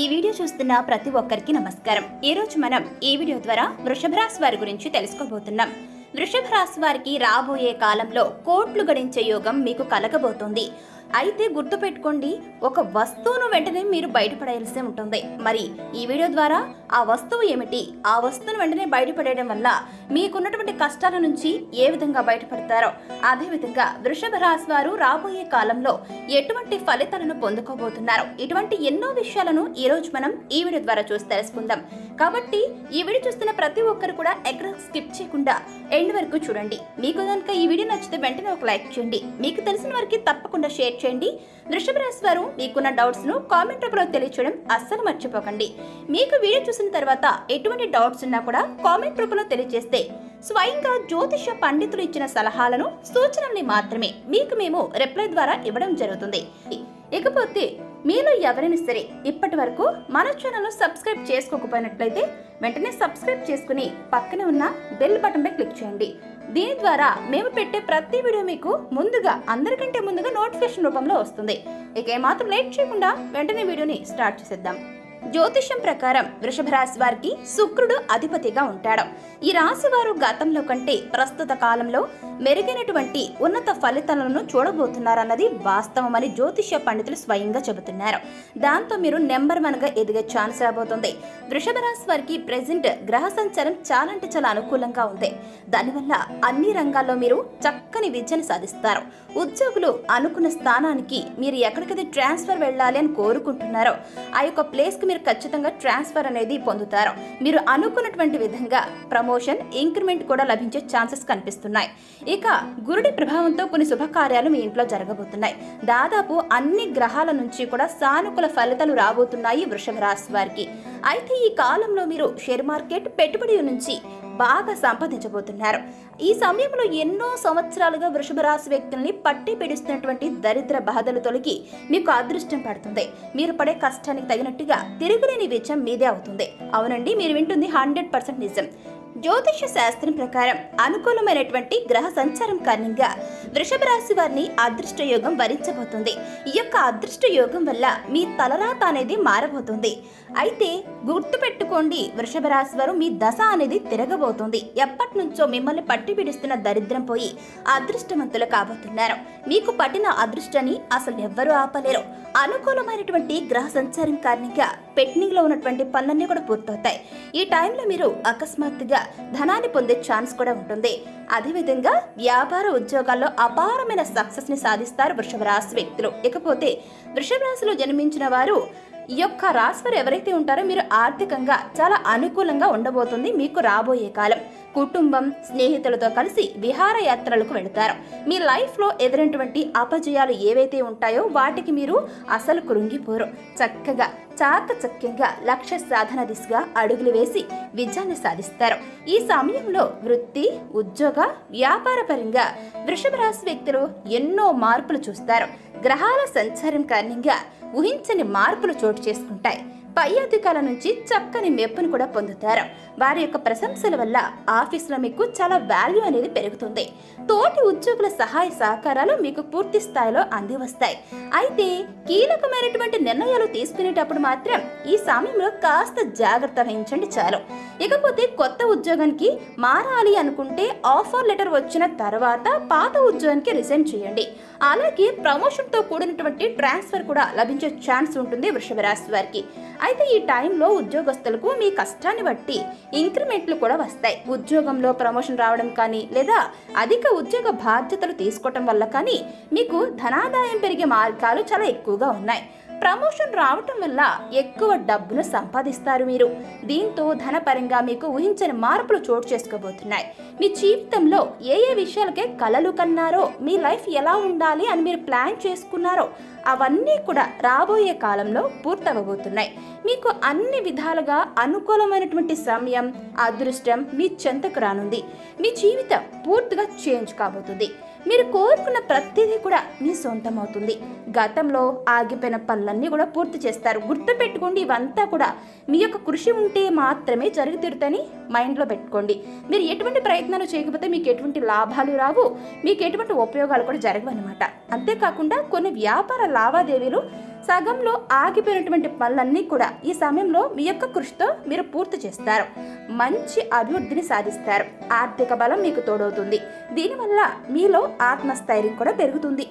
ఈ వీడియో చూస్తున్న ప్రతి ఒక్కరికి నమస్కారం. ఈ రోజు మనం ఈ వీడియో ద్వారా వృషభ రాశి వారి గురించి తెలుసుకోబోతున్నాం. వృషభ రాశి వారికి రాబోయే కాలంలో కోట్లు గడించే యోగం మీకు కలగబోతుంది. అయితే గుర్తుపెట్టుకోండి ఒక వస్తువును వెంటనే మీరు బయటపడేయాల్సి ఉంటుంది. మరి ఈ వీడియో ద్వారా ఆ వస్తువు ఏమిటి? ఆ వస్తువును వెంటనే బయటపడేయడం వల్ల మీకున్నటువంటి కష్టాల నుంచి ఏ విధంగా బయటపడతారో అదే విధంగా వృషభ రాశి వారు రాబోయే కాలంలో ఎటువంటి ఫలితాలను పొందుకోబోతున్నారు? ఇటువంటి ఎన్నో విషయాలను ఈ రోజు మనం ఈ వీడియో ద్వారా చూసి తెలుసుకుందాం. కాబట్టి ఈ వీడియో చూస్తున్న ప్రతి ఒక్కరు కూడా ఎక్కడ స్కిప్ చేయకుండా ఎండ్ వరకు చూడండి. మీకు కనుక ఈ వీడియో నచ్చితే వెంటనే ఒక లైక్ చేయండి. మీకు తెలిసిన వారికి తప్పకుండా షేర్ చేయండి. వృషభరాశి వారు మీకున్న డౌట్స్ను కామెంట్ రూపంలో తెలియచేయడం అస్సలు మర్చిపోకండి. మీకు వీడియో చూసిన తర్వాత ఎటువంటి డౌట్స్ ఉన్నా కూడా కామెంట్ రూపంలో తెలియజేస్తే స్వయంగా జ్యోతిష పండితులు ఇచ్చిన సలహాలను సూచనల్ని మాత్రమే మీకు మేము రిప్లై ద్వారా ఇవ్వడం జరుగుతుంది. ఇకపోతే మీలో ఎవరైనా సరే ఇప్పటి వరకు మన ఛానల్ను సబ్స్క్రైబ్ చేసుకోకపోయినట్లయితే వెంటనే సబ్స్క్రైబ్ చేసుకుని పక్కనే ఉన్న బెల్ బటన్పై క్లిక్ చేయండి. దీని ద్వారా మేము పెట్టే ప్రతి వీడియో మీకు ముందుగా అందరికంటే ముందుగా నోటిఫికేషన్ రూపంలో వస్తుంది. ఇక ఏమాత్రం లేట్ చేయకుండా వెంటనే వీడియోని స్టార్ట్ చేసేద్దాం. జ్యోతిషం ప్రకారం వృషభ రాశి వారికి శుక్రుడు అధిపతిగా ఉంటాడు. ఈ రాశి వారు గతంలో కంటే ప్రస్తుత కాలంలో మెరుగైనటువంటి ఉన్నత ఫలితాలను చూడబోతున్నారన్నది వాస్తవమని జ్యోతిష పండితులు స్వయంగా చెబుతున్నారు. దాంతో మీరు నెంబర్ వన్గా ఎదిగే ఛాన్స్ రాబోతుంది. వృషభ రాశి వారికి ప్రెసెంట్ గ్రహ సంచారం చాలా అంటే చాలా అనుకూలంగా ఉంది. దానివల్ల అన్ని రంగాల్లో మీరు చక్కని విద్యను సాధిస్తారు. ఉద్యోగులు అనుకున్న స్థానానికి మీరు ఎక్కడికైతే ట్రాన్స్ఫర్ వెళ్ళాలి అని కోరుకుంటున్నారో ఆ యొక్క ప్లేస్కి మీరు ఖచ్చితంగా ట్రాన్స్ఫర్ అనేది పొందుతారు. మీరు అనుకున్నటువంటి విధంగా ప్రమోషన్ ఇంక్రిమెంట్ కూడా లభించే ఛాన్సెస్ కనిపిస్తున్నాయి. ఇక గురుడి ప్రభావంతో కొన్ని శుభకార్యాలు మీ ఇంట్లో జరగబోతున్నాయి. దాదాపు అన్ని గ్రహాల నుంచి కూడా సానుకూల ఫలితాలు రాబోతున్నాయి వృషభ రాశి వారికి. అయితే ఈ కాలంలో మీరు షేర్ మార్కెట్ పెట్టుబడి నుంచి బాగా సంపాదించబోతున్నారు. ఈ సమయంలో ఎన్నో సంవత్సరాలుగా వృషభ రాశి వ్యక్తుల్ని పట్టి పిడుస్తున్నటువంటి దరిద్ర బాధలు తొలగి మీకు అదృష్టం పడుతుంది. మీరు పడే కష్టానికి తగినట్టుగా తిరుగులేని విజయం మీదే అవుతుంది. అవునండి మీరు వింటుంది హండ్రెడ్ పర్సెంట్ నిజం. జ్యోతిష శాస్త్రం ప్రకారం అనుకూలమైనటువంటి గ్రహ సంచారం కారణంగా వృషభ రాశి వారిని అదృష్ట యోగం వరించబోతుంది. ఈ యొక్క అదృష్ట యోగం వల్ల మీ తలరాత అనేది మారబోతుంది. అయితే గుర్తు పెట్టుకోండి వృషభ రాశి వారు మీ దశ అనేది తిరగబోతుంది. ఎప్పటి నుంచో మిమ్మల్ని పట్టి పిడిస్తున్న దరిద్రం పోయి అదృష్టవంతులు కాబోతున్నారు. మీకు పట్టిన అదృష్టాన్ని అసలు ఎవ్వరూ ఆపలేరు. అనుకూలమైనటువంటి గ్రహ సంచారం కారణంగా పెట్నింగ్లో ఉన్నటువంటి పనులన్నీ కూడా పూర్తవుతాయి. ఈ టైంలో మీరు అకస్మాత్తుగా ధనాన్ని పొందే ఛాన్స్ కూడా ఉంటుంది. అదేవిధంగా వ్యాపార ఉద్యోగాల్లో అపారమైన సక్సెస్ని సాధిస్తారు వృషభ రాశి వ్యక్తులు. ఇకపోతే వృషభ రాశిలో జన్మించిన వారు ఈ యొక్క రాశివారు ఎవరైతే ఉంటారో మీరు ఆర్థికంగా చాలా అనుకూలంగా ఉండబోతుంది మీకు రాబోయే కాలం. కుటుంబం స్నేహితులతో కలిసి విహారయాత్రలకు వెళతారు. మీ లైఫ్లో ఎదురైనటువంటి అపజయాలు ఏవైతే ఉంటాయో వాటికి మీరు అసలు కృంగిపోరు. చక్కగా చాకచక్యంగా లక్ష్య సాధన దిశగా అడుగులు వేసి విజయాన్ని సాధిస్తారు. ఈ సమయంలో వృత్తి ఉద్యోగ వ్యాపార పరంగా వృషభ రాశి వ్యక్తులు ఎన్నో మార్పులు చూస్తారు. గ్రహాల సంచారం కారణంగా ఊహించని మార్పులు చోటు చేసుకుంటాయి. పై అధికారుల నుంచి చక్కని మెప్పును కూడా పొందుతారు. వారి యొక్క ప్రశంసల వల్ల ఆఫీసులో మీకు చాలా వాల్యూ అనేది పెరుగుతుంది. తోటి ఉద్యోగుల సహాయ సహకారాలు మీకు పూర్తి స్థాయిలో అంది వస్తాయి అయితే కీలకమైనటువంటి నిర్ణయాలు తీసుకునేటప్పుడు మాత్రం ఈ సమయంలో కాస్త జాగ్రత్త వహించండి చాలు. ఇకపోతే కొత్త ఉద్యోగానికి మారాలి అనుకుంటే ఆఫర్ లెటర్ వచ్చిన తర్వాత పాత ఉద్యోగానికి రిజైన్ చేయండి. అలాగే ప్రమోషన్తో కూడినటువంటి ట్రాన్స్ఫర్ కూడా లభించే ఛాన్స్ ఉంటుంది వృషభ రాశి వారికి. అయితే ఈ టైంలో ఉద్యోగస్తులకు మీ కష్టాన్ని బట్టి ఇంక్రిమెంట్లు కూడా వస్తాయి. ఉద్యోగంలో ప్రమోషన్ రావడం కానీ లేదా అధిక ఉద్యోగ బాధ్యతలు తీసుకోవటం వల్ల కానీ మీకు ధనాదాయం పెరిగే మార్గాలు చాలా ఎక్కువగా ఉన్నాయి. ప్రమోషన్ రావటం వల్ల ఎక్కువ డబ్బును సంపాదిస్తారు మీరు. దీంతో ధనపరంగా మీకు ఊహించని మార్పులు చోటు చేసుకోబోతున్నాయి. మీ జీవితంలో ఏ ఏ విషయాలకే కలలు కన్నారో మీ లైఫ్ ఎలా ఉండాలి అని మీరు ప్లాన్ చేసుకున్నారో అవన్నీ కూడా రాబోయే కాలంలో పూర్తవబోతున్నాయి. మీకు అన్ని విధాలుగా అనుకూలమైనటువంటి సమయం అదృష్టం మీ చెంతకు రానుంది. మీ జీవితం పూర్తిగా చేంజ్ కాబోతుంది. మీరు కోరుకున్న ప్రతిదీ కూడా మీ సొంతం అవుతుంది గతంలో ఆగిపోయిన పనులన్నీ కూడా పూర్తి చేస్తారు. గుర్తు పెట్టుకోండి ఇవంతా కూడా మీ యొక్క కృషి ఉంటే మాత్రమే జరిగి మైండ్లో పెట్టుకోండి. మీరు ఎటువంటి ప్రయత్నాలు చేయకపోతే మీకు ఎటువంటి లాభాలు రావు మీకు ఎటువంటి ఉపయోగాలు కూడా జరగవు అనమాట అంతేకాకుండా కొన్ని వ్యాపార లావాదేవీలు సగంలో ఆగిపోయినటువంటి పనులన్నీ కూడా ఈ సమయంలో మీ యొక్క కృషితో మీరు పూర్తి చేస్తారు. మంచి అభివృద్ధిని సాధిస్తారు. ఆర్థిక బలం మీకు తోడవుతుంది. దీనివల్ల మీలో ఆత్మస్థైర్యం కూడా పెరుగుతుంది.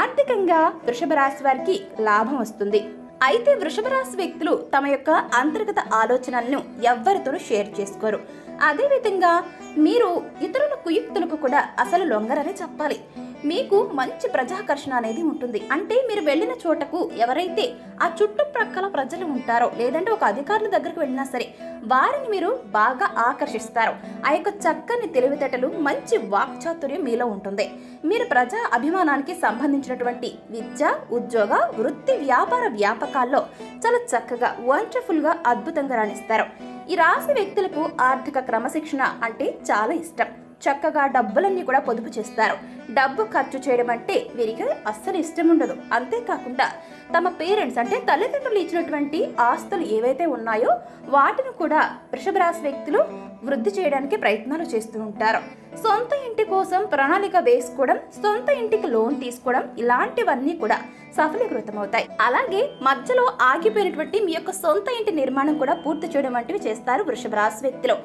ఆర్థికంగా వృషభ రాశి వారికి లాభం వస్తుంది. అయితే వృషభ రాశి వ్యక్తులు తమ యొక్క అంతర్గత ఆలోచనలను ఎవ్వరితోనూ షేర్ చేసుకోరు. అదేవిధంగా మీరు ఇతరుల కుయుక్తులకు కూడా అసలు లొంగరని చెప్పాలి. మీకు మంచి ప్రజాకర్షణ అనేది ఉంటుంది. అంటే మీరు వెళ్ళిన చోటకు ఎవరైతే ఆ చుట్టుప్రక్కల ప్రజలు ఉంటారో లేదంటే ఒక అధికారుల దగ్గరకు వెళ్ళినా సరే వారిని మీరు బాగా ఆకర్షిస్తారు. ఆ యొక్క చక్కని తెలివితేటలు మంచి వాక్చాతుర్యం మీలో ఉంటుంది. మీరు ప్రజా అభిమానానికి సంబంధించినటువంటి విద్య ఉద్యోగ వృత్తి వ్యాపార వ్యాపకాల్లో చాలా చక్కగా వండర్ఫుల్గా అద్భుతంగా రాణిస్తారు. ఈ రాశి వ్యక్తులకు ఆర్థిక క్రమశిక్షణ అంటే చాలా ఇష్టం. చక్కగా డబ్బులన్నీ కూడా పొదుపు చేస్తారు. డబ్బు ఖర్చు చేయడం అంటే వీరికి అస్సలు ఇష్టం ఉండదు. అంతేకాకుండా తమ పేరెంట్స్ అంటే తల్లిదండ్రులు ఇచ్చినటువంటి ఆస్తులు ఏవైతే ఉన్నాయో వాటిని కూడా వృషభ రాశి వ్యక్తులు వృద్ధి చేయడానికి ప్రయత్నాలు చేస్తూ ఉంటారు. సొంత ఇంటి కోసం ప్రణాళిక వేసుకోవడం సొంత ఇంటికి లోన్ తీసుకోవడం ఇలాంటివన్నీ కూడా సఫలీకృతమవుతాయి. అలాగే మధ్యలో ఆగిపోయినటువంటి మీ యొక్క సొంత ఇంటి నిర్మాణం కూడా పూర్తి చేయడం వంటివి చేస్తారు వృషభ రాశి వ్యక్తులు.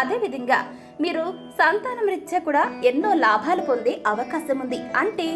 అదేవిధంగా మీరు సంతానం రీత్యా కూడా ఎన్నో లాభాలు పొందే అవకాశం అవకాశం ఉంది. అంటే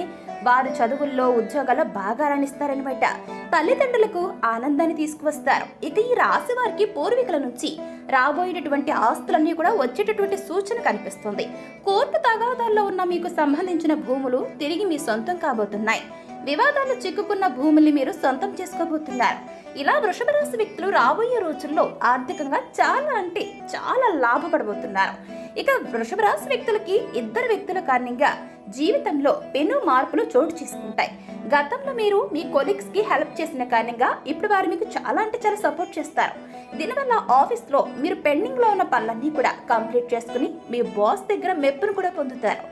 వారు చదువుల్లో ఉద్యోగాల్లో బాగా రాణిస్తారనమాట తల్లిదండ్రులకు ఆనందాన్ని తీసుకువస్తారు. ఇక ఈ రాశి వారికి పూర్వీకుల నుంచి రాబోయేటటువంటి ఆస్తులన్నీ కూడా వచ్చేటటువంటి సూచన కనిపిస్తుంది. కోర్టు తగాదాల్లో ఉన్న మీకు సంబంధించిన భూములు తిరిగి మీ సొంతం కాబోతున్నాయి. వివాదాలు చిక్కుకున్న భూముల్ని మీరు సొంతం చేసుకోబోతున్నారు. ఇలా వృషభ రాశి వ్యక్తులు రాబోయే రోజుల్లో ఆర్థికంగా చాలా అంటే చాలా లాభపడబోతున్నారు. ఇక వృషభ రాశి వ్యక్తులకి ఇద్దరు వ్యక్తుల కారణంగా జీవితంలో పెను మార్పులు చోటు చేసుకుంటాయి. గతంలో మీరు మీ కొలీగ్స్కి హెల్ప్ చేసిన కారణంగా ఇప్పుడు వారు మీకు చాలా అంటే చాలా సపోర్ట్ చేస్తారు. దీనివల్ల ఆఫీస్లో మీరు పెండింగ్లో ఉన్న పనులన్నీ కూడా కంప్లీట్ చేసుకుని మీ బాస్ దగ్గర మెప్పును కూడా పొందుతారు.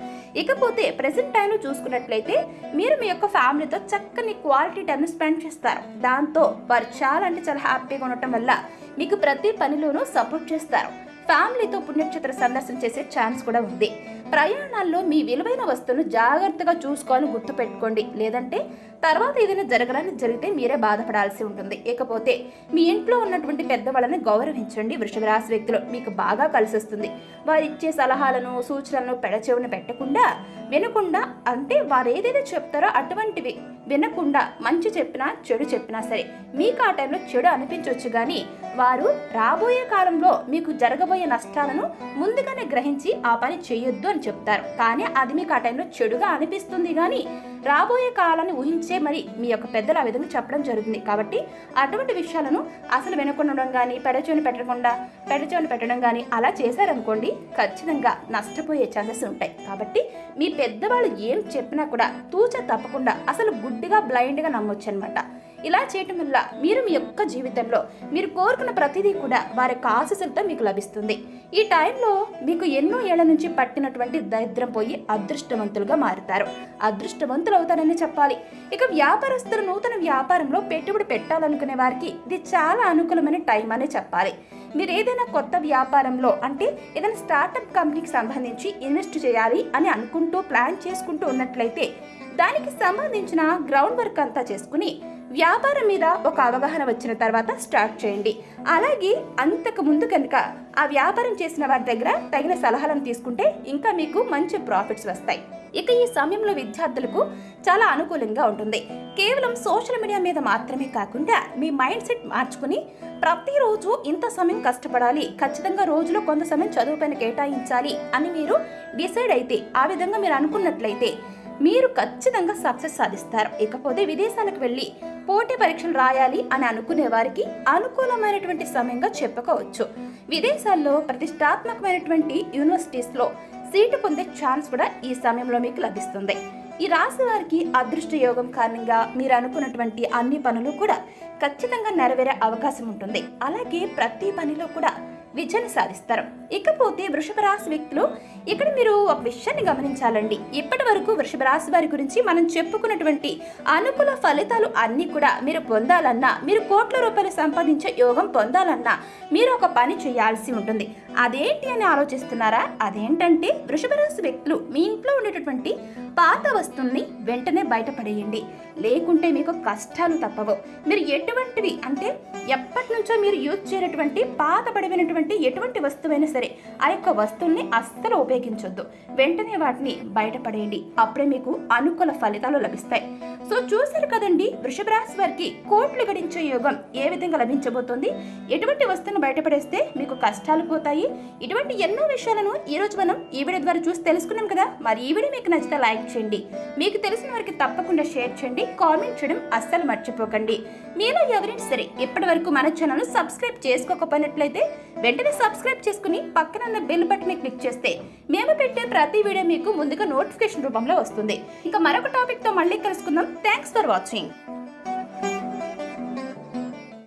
ఇకపోతే ప్రెసెంట్ టైంలో చూసుకున్నట్లయితే మీరు మీ యొక్క ఫ్యామిలీతో చక్కని క్వాలిటీ టైం స్పెండ్ చేస్తారు. దాంతో వారు చాలా అంటే చాలా హ్యాపీగా ఉండటం వల్ల మీకు ప్రతి పనిలోనూ సపోర్ట్ చేస్తారు. ఫ్యామిలీతో పుణ్యక్షేత్ర సందర్శన చేసే ఛాన్స్ కూడా ఉంది. ప్రయాణాల్లో మీ విలువైన వస్తువును జాగ్రత్తగా చూసుకోవాలని గుర్తు పెట్టుకోండి లేదంటే తర్వాత ఏదైనా జరగడానికి జరిగితే మీరే బాధపడాల్సి ఉంటుంది. ఇకపోతే మీ ఇంట్లో ఉన్నటువంటి పెద్దవాళ్ళని గౌరవించండి వృషభ రాశి వ్యక్తులు. మీకు బాగా కలిసి వస్తుంది వారు ఇచ్చే సలహాలను సూచనలను పెడచెవును పెట్టకుండా వినకుండా అంటే వారు ఏదైతే చెప్తారో అటువంటివి వినకుండా మంచి చెప్పినా చెడు చెప్పినా సరే మీకు ఆ టైంలో చెడు అనిపించవచ్చు కానీ వారు రాబోయే కాలంలో మీకు జరగబోయే నష్టాలను ముందుగానే గ్రహించి ఆ పని చేయొద్దు అని చెప్తారు. కానీ అది మీకు ఆ టైంలో చెడుగా అనిపిస్తుంది కానీ రాబోయే కాలాన్ని ఊహించే మరి మీ యొక్క పెద్దలు ఆ విధంగా చెప్పడం జరుగుతుంది. కాబట్టి అటువంటి విషయాలను అసలు వినకుండడం కానీ పెడచోని పెట్టకుండా పెడచోని పెట్టడం కానీ అలా చేశారనుకోండి ఖచ్చితంగా నష్టపోయే ఛాన్సెస్ ఉంటాయి. కాబట్టి మీ పెద్దవాళ్ళు ఏం చెప్పినా కూడా తూచ తప్పకుండా అసలు గుడ్డిగా బ్లైండ్గా నమ్మొచ్చు అనమాట ఇలా చేయటం వల్ల మీరు మీ యొక్క జీవితంలో మీరు కోరుకున్న ప్రతిదీ కూడా వారి యొక్క ఆశీస్సులతో మీకు లభిస్తుంది. ఈ టైంలో మీకు ఎన్నో ఏళ్ళ నుంచి పట్టినటువంటి దరిద్రం పోయి అదృష్టవంతులుగా మారుతారు. అదృష్టవంతులు అవుతారని చెప్పాలి. ఇక వ్యాపారస్తులు నూతన వ్యాపారంలో పెట్టుబడి పెట్టాలనుకునే వారికి ఇది చాలా అనుకూలమైన టైం అనే చెప్పాలి. మీరు ఏదైనా కొత్త వ్యాపారంలో అంటే ఏదైనా స్టార్టప్ కంపెనీకి సంబంధించి ఇన్వెస్ట్ చేయాలి అని అనుకుంటూ ప్లాన్ చేసుకుంటూ ఉన్నట్లయితే దానికి సంబంధించిన గ్రౌండ్ వర్క్ అంతా చేసుకుని వ్యాపారం మీద ఒక అవగాహన వచ్చిన తర్వాత స్టార్ట్ చేయండి. అలాగే అంతకు ముందు కనుక ఆ వ్యాపారం చేసిన వారి దగ్గర తగిన సలహాలను తీసుకుంటే ఇంకా మీకు మంచి ప్రాఫిట్స్ వస్తాయి. ఇక ఈ సమయంలో విద్యార్థులకు చాలా అనుకూలంగా ఉంటుంది. కేవలం సోషల్ మీడియా మీద మాత్రమే కాకుండా మీ మైండ్ సెట్ మార్చుకుని ప్రతిరోజు ఇంత సమయం కష్టపడాలి ఖచ్చితంగా రోజులో కొంత సమయం చదువుపైన కేటాయించాలి అని మీరు డిసైడ్ అయితే ఆ విధంగా మీరు అనుకున్నట్లయితే మీరు ఖచ్చితంగా సక్సెస్ సాధిస్తారు. ఇకపోతే విదేశాలకు వెళ్ళి పోటీ పరీక్షలు రాయాలి అని అనుకునే వారికి అనుకూలమైనటువంటి సమయంగా చెప్పుకోవచ్చు. విదేశాల్లో ప్రతిష్టాత్మకమైనటువంటి యూనివర్సిటీస్లో సీటు పొందే ఛాన్స్ కూడా ఈ సమయంలో మీకు లభిస్తుంది. ఈ రాశి వారికి అదృష్ట యోగం కారణంగా మీరు అనుకున్నటువంటి అన్ని పనులు కూడా ఖచ్చితంగా నెరవేరే అవకాశం ఉంటుంది. అలాగే ప్రతి పనిలో కూడా విజయాన్ని సాధిస్తారు. ఇకపోతే వృషభ రాశి వ్యక్తులు ఇక్కడ మీరు ఒక విషయాన్ని గమనించాలండి. ఇప్పటి వరకు వృషభ రాశి వారి గురించి మనం చెప్పుకున్నటువంటి అనుకూల ఫలితాలు అన్నీ కూడా మీరు పొందాలన్నా మీరు కోట్ల రూపాయలు సంపాదించే యోగం పొందాలన్నా మీరు ఒక పని చేయాల్సి ఉంటుంది. అదేంటి అని ఆలోచిస్తున్నారా? అదేంటంటే వృషభ రాశి వ్యక్తులు మీ ఇంట్లో ఉండేటటువంటి పాత వస్తువుల్ని వెంటనే బయటపడేయండి. లేకుంటే మీకు కష్టాలు తప్పవు. మీరు ఎటువంటివి అంటే ఎప్పటి నుంచో మీరు యూజ్ చేయనటువంటి పాత పడిపోయినటువంటి ఎటువంటి వస్తువైనా సరే ఆ యొక్క వస్తువుల్ని అస్సలు ఉపయోగించొద్దు. వెంటనే వాటిని బయటపడేయండి. అప్పుడే మీకు అనుకూల ఫలితాలు లభిస్తాయి. సో చూశారు కదండి వృషభ రాశి వారికి కోట్లు గడించే యోగం ఏ విధంగా లభించబోతుంది? ఎటువంటి వస్తువును బయటపడేస్తే మీకు కష్టాలు పోతాయి? ఇటువంటి ఎన్నో విషయాలను ఈ రోజు మనం ఈ వీడియో ద్వారా చూసి తెలుసుకున్నాం కదా. మరి ఈ వీడియో మీకు నచ్చితే లైక్ చేయండి. మీకు తెలిసిన వారికి తప్పకుండా షేర్ చేయండి. కామెంట్ చేయడం అస్సలు మర్చిపోకండి. మీలో ఎవరైనా సరే. ఇప్పటి వరకు మన ఛానల్ సబ్స్క్రైబ్ చేసుకోకపోయినట్లయితే వెంటనే సబ్స్క్రైబ్ చేసుకుని పక్కన ఉన్న బెల్ బటన్ క్లిక్ చేస్తే మేము పెట్టే ప్రతి వీడియో మీకు ముందుగా నోటిఫికేషన్ రూపంలో వస్తుంది. ఇంకా మరొక టాపిక్తో మళ్ళీ కలుసుకుందాం. Thanks for watching.